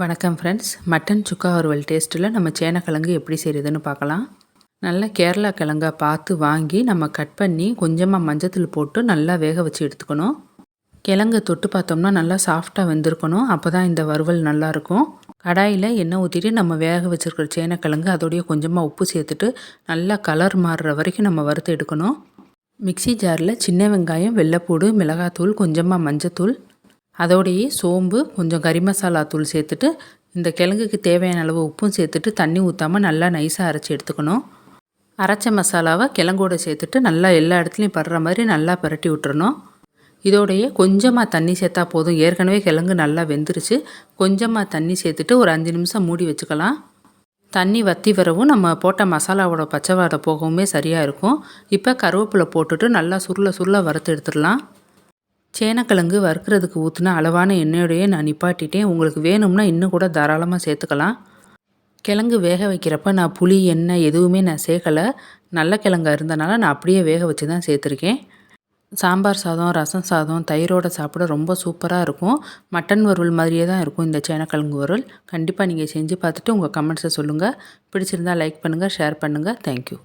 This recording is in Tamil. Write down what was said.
வணக்கம் ஃப்ரெண்ட்ஸ் மட்டன் சுக்கா வறுவல் டேஸ்ட்டில் நம்ம சேனக்கிழங்கு எப்படி செய்கிறதுன்னு பார்க்கலாம். நல்லா கேரளா கிழங்கா பார்த்து வாங்கி நம்ம கட் பண்ணி கொஞ்சமாக மஞ்சத்தூள் போட்டு நல்லா வேக வச்சு எடுத்துக்கணும். கிழங்கு தொட்டு பார்த்தோம்னா நல்லா சாஃப்டாக வெந்திருக்கணும். அப்போ தான் இந்த வறுவல் நல்லாயிருக்கும் கடாயில் எண்ணெய் ஊற்றிட்டு நம்ம வேக வச்சுருக்கிற சேனக்கிழங்கு அதோடைய கொஞ்சமாக உப்பு சேர்த்துட்டு நல்லா கலர் மாறுற வரைக்கும் நம்ம வறுத்து எடுக்கணும். மிக்சி ஜாரில் சின்ன வெங்காயம் வெள்ளைப்பூடு மிளகாத்தூள் கொஞ்சமாக மஞ்சத்தூள் அதோடையே சோம்பு கொஞ்சம் கறி மசாலா தூள் சேர்த்துட்டு இந்த கிழங்குக்கு தேவையான அளவு உப்பும் சேர்த்துட்டு தண்ணி ஊற்றாமல் நல்லா நைஸாக அரைச்சி எடுத்துக்கணும். அரைச்ச மசாலாவை கிழங்கோடு சேர்த்துட்டு நல்லா எல்லா இடத்துலையும் படுற மாதிரி நல்லா பரட்டி விட்டுறணும். இதோடைய கொஞ்சமாக தண்ணி சேர்த்தா போதும். ஏற்கனவே கிழங்கு நல்லா வெந்துருச்சு. கொஞ்சமாக தண்ணி சேர்த்துட்டு ஒரு அஞ்சு நிமிஷம் மூடி வச்சுக்கலாம். தண்ணி வற்றி வரவும் நம்ம போட்ட மசாலாவோட பச்சை வாடை போகவுமே சரியாக இருக்கும். இப்போ கருவேப்பிலை போட்டுட்டு நல்லா சுருள சுருள வறுத்து எடுத்துடலாம். சேனக்கிழங்கு வறுக்கிறதுக்கு ஊற்றின அளவான எண்ணெயோடையே நான் நிப்பாட்டிட்டேன். உங்களுக்கு வேணும்னா இன்னும் கூட தாராளமாக சேர்த்துக்கலாம். கிழங்கு வேக வைக்கிறப்ப நான் புளி எண்ணெய் எதுவுமே நான் சேர்க்கலை. நல்ல கிழங்கா இருந்தனால நான் அப்படியே வேக வச்சு தான் சேர்த்துருக்கேன். சாம்பார் சாதம் ரசம் சாதம் தயிரோடு சாப்பிட ரொம்ப சூப்பராக இருக்கும். மட்டன் வறுவல் மாதிரியே தான் இருக்கும் இந்த சேனக்கிழங்கு வறுவல். கண்டிப்பாக நீங்கள் செஞ்சு பார்த்துட்டு உங்கள் கமெண்ட்ஸை சொல்லுங்கள் பிடிச்சிருந்தால் லைக் பண்ணுங்கள் ஷேர் பண்ணுங்கள் தேங்க்யூ